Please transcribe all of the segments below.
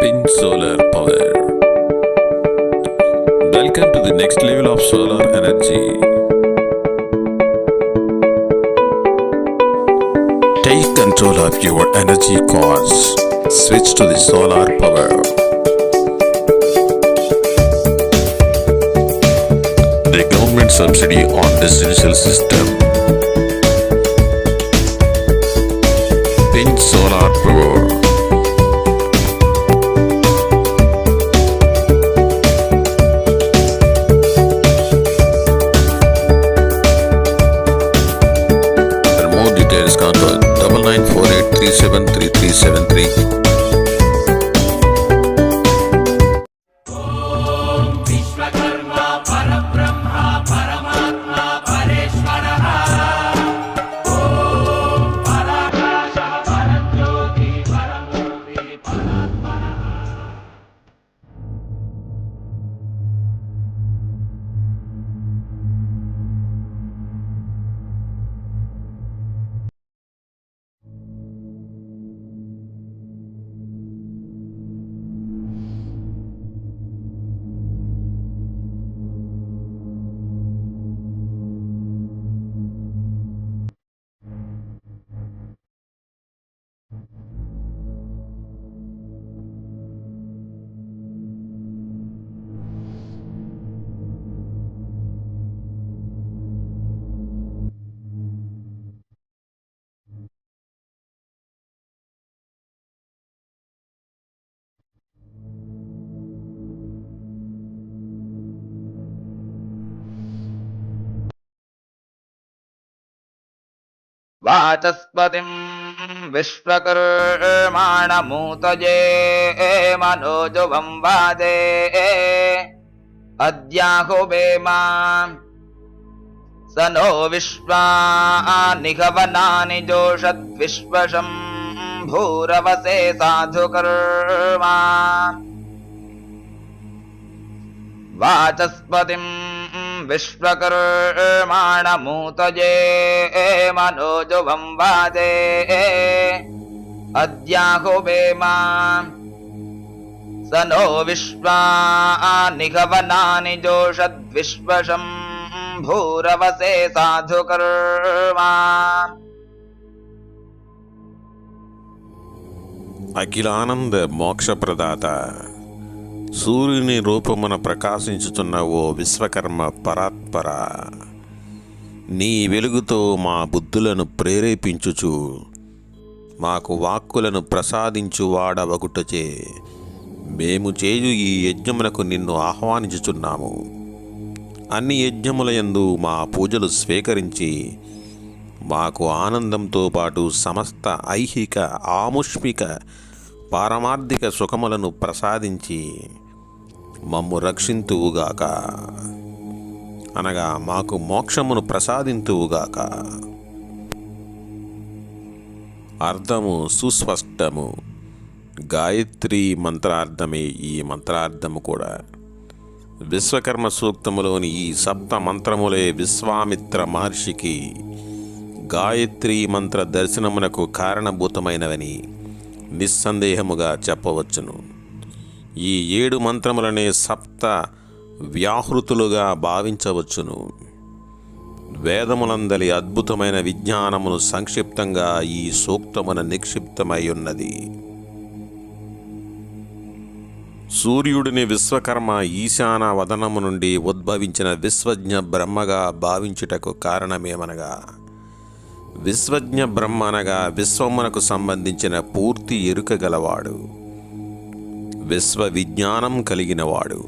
Pin Solar Power. Welcome to the next level of solar energy. Take control of your energy costs. Switch to the solar power. The government subsidy on residential system. Pin Solar Power. Contact double nine four eight three seven three three seven three. वाचस्पतिम् विश्वकर्माणमूतये मनोजुवं वादे अद्याहुवेमा स no विश्वानिहवनानि जोषद्विश्वशम् भूरवसे साधुकर्मा। वाचस्पतिम् विश्वकर्माणमूतये मनोजुभं वादे अद्याहुवे मा स no विश्वा निगवनानि जोषद्विश्वशम्भूरवसे भूरवसे साधुकर्मा। अखिलानन्द मोक्षप्रदाता। సూర్యుని రూపమున ప్రకాశించుతున్న ఓ విశ్వకర్మ పరాత్పర నీ వెలుగుతో మా బుద్ధులను ప్రేరేపించుచు మాకు వాక్కులను ప్రసాదించు వాడవగుటచే మేము చేయు ఈ యజ్ఞమునకు నిన్ను ఆహ్వానించుచున్నాము. అన్ని యజ్ఞములయందు మా పూజలు స్వీకరించి మాకు ఆనందంతో పాటు సమస్త ఐహిక ఆముష్మిక పారమార్థిక సుఖములను ప్రసాదించి మమ్ము రక్షింతువుగాక. అనగా మాకు మోక్షమును ప్రసాదింతువుగాక. అర్థము సుస్పష్టము. గాయత్రి మంత్రార్థమే ఈ మంత్రార్థము కూడా. విశ్వకర్మ సూక్తములోని ఈ సప్త మంత్రములే విశ్వామిత్ర మహర్షికి గాయత్రి మంత్ర దర్శనమునకు కారణభూతమైనవని నిస్సందేహముగా చెప్పవచ్చును. ఈ ఏడు మంత్రములనే సప్త వ్యాహృతులుగా భావించవచ్చును. వేదములందలి అద్భుతమైన విజ్ఞానమును సంక్షిప్తంగా ఈ సూక్తమున నిక్షిప్తమై ఉన్నది. సూర్యుడిని విశ్వకర్మ ఈశాన వదనము నుండి ఉద్భవించిన విశ్వజ్ఞ బ్రహ్మగా భావించుటకు కారణమేమనగా విశ్వజ్ఞ బ్రహ్మ అనగా విశ్వమునకు సంబంధించిన పూర్తి ఎరుక గలవాడు. విశ్వ విజ్ఞానం కలిగినవాడు.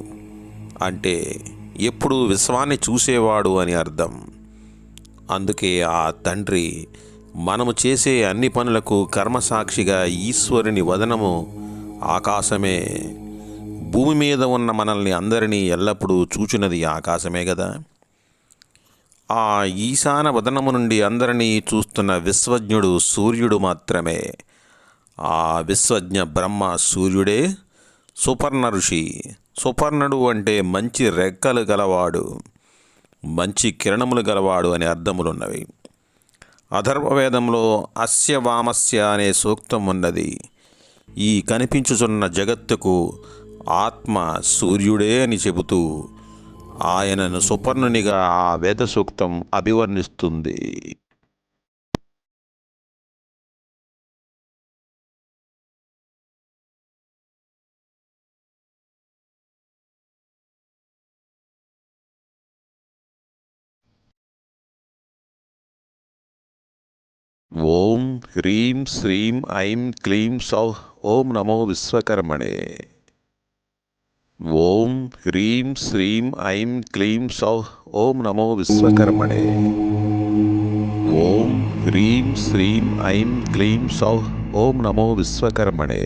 అంటే ఎప్పుడు విశ్వాన్ని చూసేవాడు అని అర్థం. అందుకే ఆ తండ్రి మనము చేసే అన్ని పనులకు కర్మసాక్షిగా ఈశ్వరుని వదనము ఆకాశమే. భూమి మీద ఉన్న మనల్ని అందరినీ ఎల్లప్పుడూ చూచినది ఆకాశమే కదా ఆ ఈశాన వదనము నుండి అందరినీ చూస్తున్న విశ్వజ్ఞుడు సూర్యుడు మాత్రమే. ఆ విశ్వజ్ఞ బ్రహ్మ సూర్యుడే సుపర్ణ ఋషి. సుపర్ణుడు అంటే మంచి రెక్కలు గలవాడు మంచి కిరణములు గలవాడు అనే అర్థములున్నవి. అథర్వవేదంలో అస్య వామస్య అనే సూక్తం ఉన్నది. ఈ కనిపించుచున్న జగత్తుకు ఆత్మ సూర్యుడే అని చెబుతూ ఆయనను సుపర్ణునిగా ఆ వేద సూక్తం అభివర్ణిస్తుంది. ఓం హ్రీం శ్రీం ఐం క్లీం సౌ ఓం నమో విశ్వకర్మణే. ఓం హ్రీం శ్రీం ఐం క్లీం సౌ ఓం నమో విశ్వకర్మణే ఓం హ్రీం శ్రీం ఐం క్లీం సౌ ఓం నమో విశ్వకర్మణే